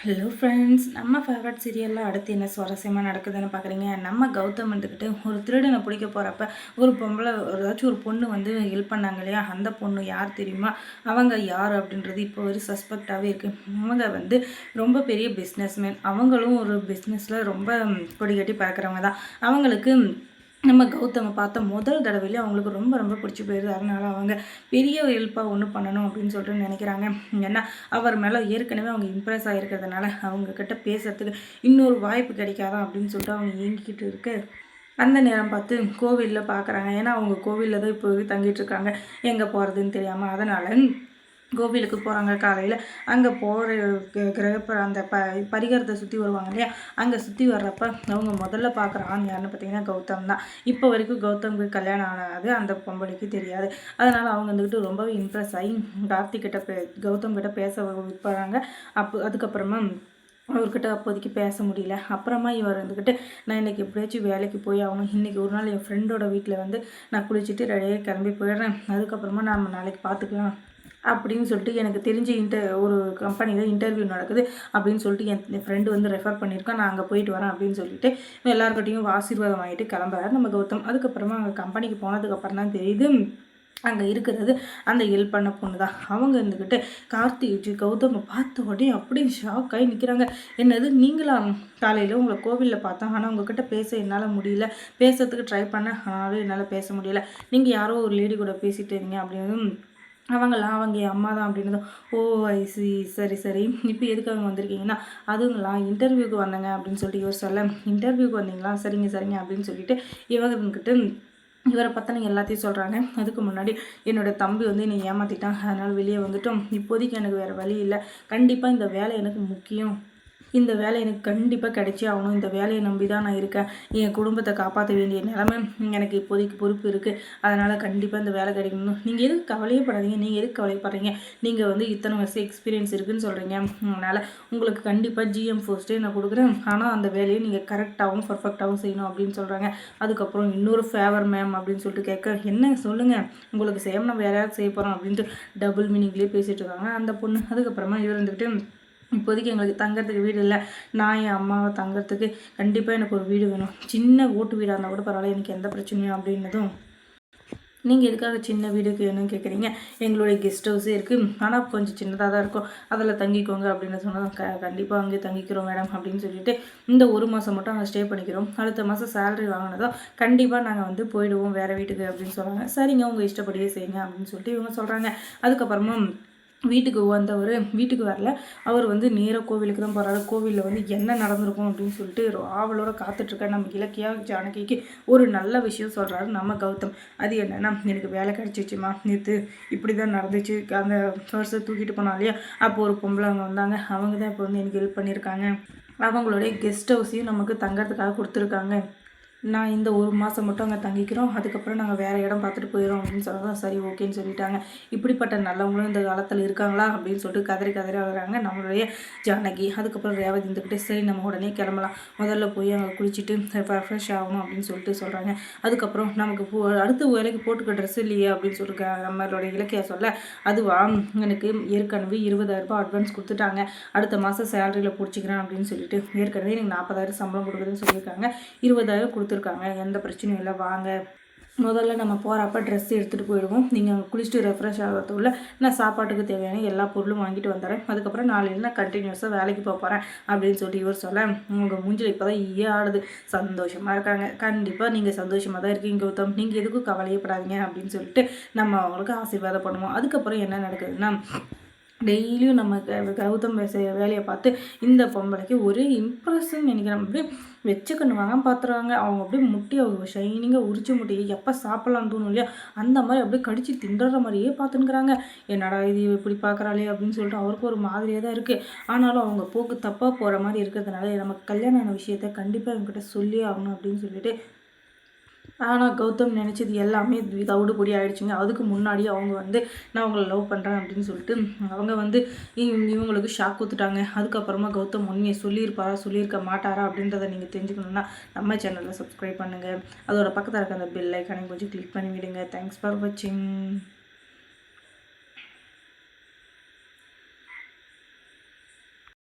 Hello friends நம்ம favourite சீரியலில் அடுத்து என்ன சுவாரஸ்யமாக நடக்குதுன்னு பார்க்குறீங்க நம்ம கௌதம் வந்துக்கிட்டு ஒரு திருடனை பிடிக்க போகிறப்ப ஒரு பொம்பளை ஏதாச்சும் ஒரு பொண்ணு வந்து ஹெல்ப் பண்ணாங்க இல்லையா? அந்த பொண்ணு யார் தெரியுமா? அவங்க யார் அப்படின்றது இப்போ ஒரு சஸ்பெக்டாகவே இருக்குது அவங்க வந்து ரொம்ப பெரிய பிஸ்னஸ்மேன் அவங்களும் ஒரு பிஸ்னஸில் ரொம்ப கொடி கட்டி பறக்கிறவங்க தான். அவங்களுக்கு நம்ம கௌதமை பார்த்த முதல் தடவையிலே அவங்களுக்கு ரொம்ப ரொம்ப பிடிச்சி போயிடுது. அதனால் அவங்க பெரிய ஹெல்ப்பாக ஒன்று பண்ணணும் அப்படின்னு சொல்லிட்டு நினைக்கிறாங்க. ஏன்னா அவர் மேலே ஏற்கனவே அவங்க இம்ப்ரெஸ் ஆகிருக்கிறதுனால அவங்கக்கிட்ட பேசுறதுக்கு இன்னொரு வாய்ப்பு கிடைக்காதா அப்படின்னு சொல்லிட்டு அவங்க இயங்கிக்கிட்டு இருக்கு. அந்த நேரம் பார்த்து கோவிலில் பார்க்குறாங்க ஏன்னா அவங்க கோவிலில் தான் இப்போ தங்கிட்டு இருக்காங்க. எங்கே போகிறதுன்னு தெரியாமல் அதனால் கோவிலுக்கு போகிறாங்க காலையில். அங்கே போகிற கிரகப்ப அந்த ப பரிகாரத்தை சுற்றி வருவாங்க இல்லையா? அங்கே சுற்றி வர்றப்ப அவங்க முதல்ல பார்க்குற ஆண் யாருன்னு பார்த்தீங்கன்னா கௌதம் தான். இப்போ வரைக்கும் கௌதமுக்கு கல்யாணம் ஆனாது அந்த பொம்பளைக்கு தெரியாது. அதனால் அவங்க வந்துக்கிட்டு ரொம்பவே இம்ப்ரெஸ் ஆகி கார்த்திக் கிட்ட பே கௌதம் கிட்ட பேச போகிறாங்க அப்போ அதுக்கப்புறமா அவர்கிட்ட அப்போதைக்கு பேச முடியல. அப்புறமா இவர் வந்துக்கிட்டு நான் இன்றைக்கி எப்படியாச்சும் வேலைக்கு போய் ஆகணும். இன்றைக்கி ஒரு நாள் என் ஃப்ரெண்டோட வீட்டில் வந்து நான் குளிச்சுட்டு ரெடியாக கிளம்பி போயிடுறேன். அதுக்கப்புறமா நம்ம நாளைக்கு பார்த்துக்கலாம் அப்படின்னு சொல்லிட்டு எனக்கு தெரிஞ்ச இன்டர் ஒரு கம்பெனியில் இன்டர்வியூ நடக்குது அப்படின்னு சொல்லிட்டு என் ஃப்ரெண்டு வந்து ரெஃபர் பண்ணியிருக்கோம் நான் அங்கே போயிட்டு வரேன் அப்படின்னு சொல்லிட்டு எல்லாருக்கிட்டையும் ஆசீர்வாதம் ஆகிட்டு கிளம்புறாரு நம்ம கௌதம். அதுக்கப்புறமா அங்கே கம்பெனிக்கு போனதுக்கப்புறம் தான் தெரியுது அங்கே இருக்கிறது அந்த ஹெல்ப் பண்ண பொண்ணு தான். அவங்க இருந்துக்கிட்டு கார்த்திக் கௌதமை பார்த்த உடனே அப்படியே ஷாக் ஆகி நிற்கிறாங்க என்னது நீங்களா? காலையில் உங்களை கோவிலில் பார்த்தேன். ஆனால் உங்ககிட்ட பேச என்னால் முடியல. பேசுறதுக்கு ட்ரை பண்ண ஆனாலும் என்னால் பேச முடியல. நீங்கள் யாரோ ஒரு லேடி கூட பேசிட்டு இருந்தீங்க அப்படின்னு அவங்களாம் அவங்க அம்மா தான் அப்படின்னதும் ஓ ஐசி சரி சரி இப்போ எதுக்காக வந்திருக்கீங்கன்னா அதுங்களா இன்டர்வியூக்கு வந்தேங்க அப்படின்னு சொல்லிட்டு இவர் சொல்ல இன்டர்வியூக்கு வந்தீங்களா? சரிங்க சரிங்க அப்படின்னு சொல்லிட்டு இவங்கக்கிட்ட இவரை பற்றின எல்லாத்தையும் சொல்கிறாங்க அதுக்கு முன்னாடி என்னோடய தம்பி வந்து என்னை ஏமாற்றிட்டான் அதனால் வெளியே வந்துட்டோம். இப்போதைக்கு எனக்கு வேறு வழி இல்லை. கண்டிப்பாக இந்த வேலை எனக்கு முக்கியம். இந்த வேலை எனக்கு கண்டிப்பாக கிடைச்சே ஆகணும். இந்த வேலையை நம்பி தான் நான் இருக்கேன். என் குடும்பத்தை காப்பாற்ற வேண்டிய நிலைமை எனக்கு இப்போதைக்கு பொறுப்பு இருக்குது அதனால் கண்டிப்பாக இந்த வேலை கிடைக்கணும். நீங்கள் எதுக்கு கவலையே படாதீங்க நீங்கள் எதுக்கு கவலைப்படுறீங்க? நீங்கள் வந்து இத்தனை வருஷம் எக்ஸ்பீரியன்ஸ் இருக்குதுன்னு சொல்கிறீங்க அதனால் உங்களுக்கு கண்டிப்பாக ஜிஎம் ஃபோஸ்ட்டே நான் கொடுக்குறேன். ஆனால் அந்த வேலையை நீங்கள் கரெக்டாகவும் பர்ஃபெக்டாகவும் செய்யணும் அப்படின்னு சொல்கிறாங்க அதுக்கப்புறம் இன்னொரு ஃபேவர் மேம் அப்படின்னு சொல்லிட்டு கேட்க என்ன? சொல்லுங்கள் உங்களுக்கு சேம் நம்ம யாராவது செய்ய போகிறோம் அப்படின்ட்டு டபுள் மீனிங்லேயே பேசிகிட்டு இருக்காங்க. அந்த பொண்ணு அதுக்கப்புறமா இவர் இருந்துக்கிட்டு இப்போதைக்கு எங்களுக்கு தங்குறதுக்கு வீடு இல்லை. நான் என் அம்மாவை தங்குறதுக்கு கண்டிப்பாக எனக்கு ஒரு வீடு வேணும். சின்ன ஓட்டு வீடாக இருந்தால் கூட பரவாயில்ல எனக்கு எந்த பிரச்சனையும் அப்படின்னதும். நீங்கள் எதுக்காக சின்ன வீடுக்கு வேணும்னு கேட்குறீங்க எங்களுடைய கெஸ்ட் ஹவுஸே இருக்குது ஆனால் கொஞ்சம் சின்னதாக தான் இருக்கும். அதில் தங்கிக்கோங்க அப்படின்னு சொன்னால் க கண்டிப்பாக அங்கே தங்கிக்கிறோம் மேடம் அப்படின்னு சொல்லிட்டு இந்த ஒரு மாதம் மட்டும் அங்கே ஸ்டே பண்ணிக்கிறோம். அடுத்த மாதம் சேலரி வாங்கினதும் கண்டிப்பாக நாங்கள் வந்து போயிடுவோம் வேறு வீட்டுக்கு அப்படின்னு சொல்கிறாங்க சரிங்க உங்கள் இஷ்டப்படியே செய்யுங்க அப்படின்னு சொல்லிட்டு இவங்க சொல்கிறாங்க அதுக்கப்புறமா வீட்டுக்கு வந்தவர் வீட்டுக்கு வரல. அவர் வந்து நேராக கோவிலுக்கு தான் போகிறாரு கோவிலில் வந்து என்ன நடந்திருக்கும் அப்படின்னு சொல்லிட்டு ஆவலோட காத்துட்ருக்காரு. நம்ம இலக்கியா ஜானகிக்கு ஒரு நல்ல விஷயம் சொல்கிறாரு நம்ம கௌதம். அது என்னென்னா எனக்கு வேலை கிடச்சிச்சுமா? நேற்று இப்படி தான் நடந்துச்சு. அந்த பர்ஸை தூக்கிட்டு போனா இல்லையா? அப்போ ஒரு பொம்பளை அவங்க வந்தாங்க. அவங்க தான் இப்போ வந்து எனக்கு ஹெல்ப் பண்ணியிருக்காங்க. அவங்களுடைய கெஸ்ட் ஹவுஸையும் நமக்கு தங்கறதுக்காக கொடுத்துருக்காங்க. நான் இந்த ஒரு மாதம் மட்டும் அங்கே தங்கிக்கிறோம். அதுக்கப்புறம் நாங்கள் வேறு இடம் பார்த்துட்டு போயிடும் அப்படின்னு சொன்னதான் சரி ஓகேன்னு சொல்லிட்டாங்க. இப்படிப்பட்ட நல்லவங்களும் இந்த காலத்தில் இருக்காங்களா அப்படின்னு சொல்லிட்டு கதறி கதறி வர்றாங்க நம்மளுடைய ஜானகி. அதுக்கப்புறம் ரேவதி இருந்துக்கிட்டு சரி நம்ம உடனே கிளம்பலாம். முதல்ல போய் அங்கே குளிச்சுட்டு ஃப்ரெஷ் ஆகணும் அப்படின்னு சொல்லிட்டு சொல்கிறாங்க அதுக்கப்புறம் நமக்கு போ அடுத்த வேலைக்கு போட்டுக்க ட்ரெஸ் இல்லையே அப்படின்னு சொல்லிட்டு நம்மளோட இலக்கிய சொல்ல அதுவா எனக்கு ஏற்கனவே இருபதாயிரரூபா அட்வான்ஸ் கொடுத்துட்டாங்க. அடுத்த மாதம் சேலரியில் பிடிச்சிக்கிறேன் அப்படின்னு சொல்லிட்டு ஏற்கனவே எனக்கு நாற்பதாயிரம் சம்பளம் கொடுக்குதுன்னு சொல்லியிருக்காங்க. இருபதாயிரம் கொடுத்து கொடுத்துருக்காங்க. எந்த பிரச்சனையும் இல்லை. வாங்க. முதல்ல நம்ம போகிறப்ப ட்ரெஸ் எடுத்துகிட்டு போயிடுவோம். நீங்கள் குளிச்சுட்டு ரெஃப்ரெஷ் ஆகிறதுக்குள்ள நான் சாப்பாட்டுக்கு தேவையான எல்லா பொருளும் வாங்கிட்டு வந்துடுறேன். அதுக்கப்புறம் நாளையில் நான் கண்டினியூஸாக வேலைக்கு போக போகிறேன் அப்படின்னு சொல்லிட்டு இவர் சொல்ல உங்கள் மூஞ்சில் இப்போ தான் ஈயே ஆடுது. சந்தோஷமாக இருக்காங்க. கண்டிப்பாக நீங்கள் சந்தோஷமாக தான் இருக்கீங்க கௌதம். நீங்கள் எதுக்கும் கவலையப்படாதீங்க அப்படின்னு சொல்லிட்டு நம்ம அவங்களுக்கு ஆசீர்வாதம் பண்ணுவோம். அதுக்கப்புறம் என்ன நடக்குதுன்னா டெய்லியும் நம்ம கௌதம் செய்ய வேலையை பார்த்து இந்த பொம்பளைக்கு ஒரே இம்ப்ரெஷன் நினைக்கிறேன். அப்படியே வச்ச வாங்க பார்த்துறாங்க அவங்க அப்படியே முட்டி அவங்க ஷைனிங்காக உரிச்சு முட்டியை எப்போ சாப்பிட்லான்னு தோணும் இல்லையா? அந்த மாதிரி அப்படியே கடிச்சு திண்டுற மாதிரியே பார்த்துன்னுக்குறாங்க என்னடா இது இப்படி பார்க்குறாளே அப்படின்னு சொல்லிட்டு அவருக்கு ஒரு மாதிரியாக தான் இருக்குது ஆனாலும் அவங்க போக்கு தப்பாக போகிற மாதிரி இருக்கிறதுனால நமக்கு கல்யாணம் விஷயத்த கண்டிப்பாக இவங்ககிட்ட சொல்லி ஆகணும் அப்படின்னு சொல்லிட்டு ஆனால் கௌதம் நினச்சது எல்லாமே தவிடுபொடி ஆகிடுச்சிங்க அதுக்கு முன்னாடி அவங்க வந்து நான் அவங்கள லவ் பண்ணுறேன் அப்படின்னு சொல்லிட்டு அவங்க வந்து இவங்களுக்கு ஷாக் கொடுத்துட்டாங்க அதுக்கப்புறமா கௌதம் உண்மையை சொல்லியிருப்பாரா சொல்லியிருக்க மாட்டாரா அப்படின்றத நீங்கள் தெரிஞ்சுக்கணுன்னா நம்ம சேனலில் சப்ஸ்கிரைப் பண்ணுங்கள் அதோட பக்கத்தில் இருக்க அந்த பெல் ஐக்கானையும் கொஞ்சம் கிளிக் பண்ணி விடுங்க தேங்க்ஸ் ஃபார் வாட்சிங்